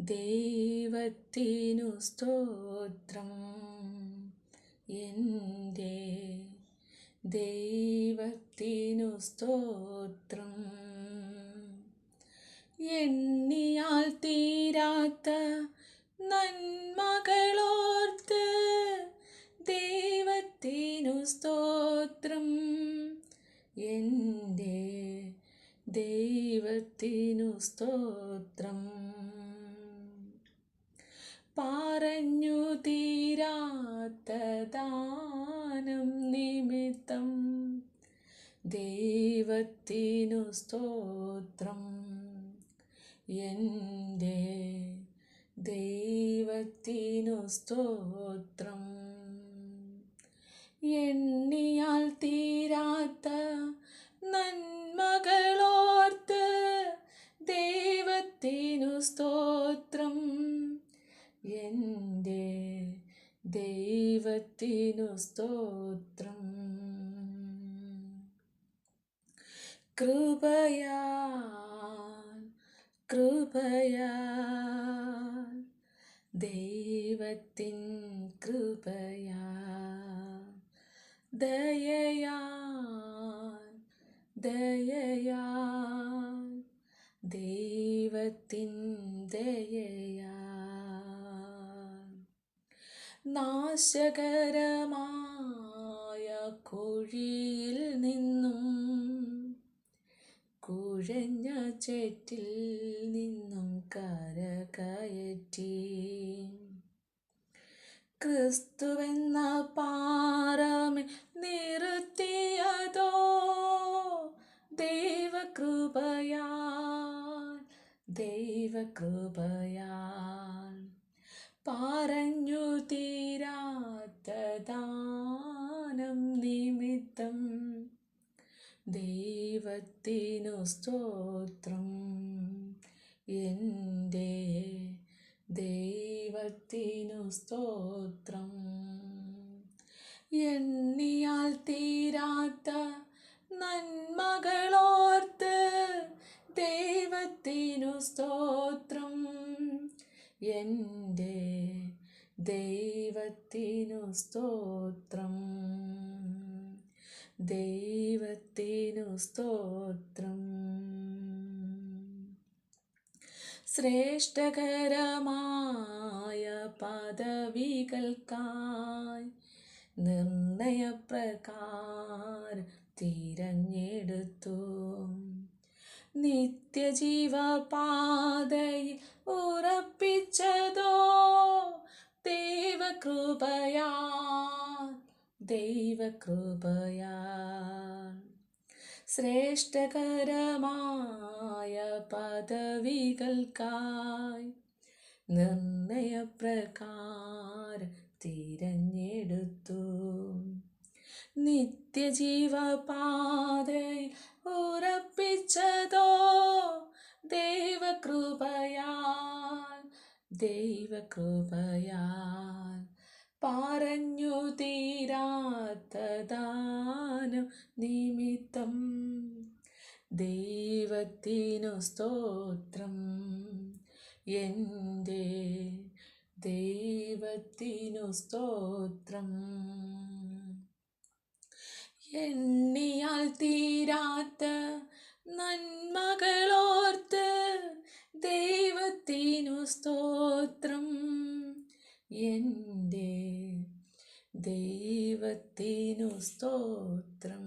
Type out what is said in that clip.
ദൈവത്തിനു സ്തോത്രം. എന്റെ ദൈവത്തിനു സ്തോത്രം. എണ്ണിയാൽ തീരാത്ത നന്മകളോർത്ത് ദൈവത്തിനു സ്തോത്രം. എന്റെ ദൈവത്തിനു സ്തോത്രം. പറഞ്ഞു തീരാത്ത ദാനം നിമിത്തം ദൈവത്തിനു സ്തോത്രം. എന്റെ ദൈവത്തിനു സ്തോത്രം. എണ്ണിയാൽ തീരാത്ത നന്മകളോർത്ത് ദൈവത്തിനു സ്തോത്രം കൃപയാ കൃപയാ ദൈവത്തിൻ കൃപയാ ദയയാ ദയയാ ദൈവത്തിൻ ദയയാൽ നാശകരമായ കുഴിയിൽ നിന്നും കുഴഞ്ഞ ചേറ്റിൽ നിന്നും കരകയറ്റി. ക്രിസ്തുവെന്ന പാറമേ നിർത്തിയതോ ദൈവകൃപയാൽ ദൈവകൃപയാൽ. ദൈവത്തിനു സ്തോത്രം. എന്റെ ദൈവത്തിനു സ്തോത്രം. എണ്ണിയാൽ തീരാത്ത നന്മകളോർത്ത് ദൈവത്തിനു സ്തോത്രം. എന്റെ ദൈവത്തിനു സ്തോത്രം. ദൈവത്തിനു സ്തോത്രം. ശ്രേഷ്ഠകരമായ പദവികൾക്കായി നിർണയപ്രകാരം തിരഞ്ഞെടുത്തു. നിത്യജീവപാതയിൽ ഉറപ്പിച്ചതോ? ദൈവകൃപയാ ദൈവകൃപയാ ശ്രേഷ്ഠകരമായ പദവികൾക്കായി നിർണയപ്രകാരം തിരഞ്ഞെടുത്തു. നിത്യജീവപാതയിൽ ഉറപ്പിച്ചതോ ദൈവകൃപയാൽ? ദൈവകൃപയാൽ പറഞ്ഞു തീരാത്ത ദാനം നിമിത്തം. ദൈവത്തിനു സ്തോത്രം. എന്റെ ദൈവത്തിനു സ്തോത്രം. എണ്ണിയാൽ തീരാത്ത നന്മകളോർത്ത് ദൈവത്തിനു സ്തോത്രം എന്റെ ദൈവത്തിനു സ്തോത്രം.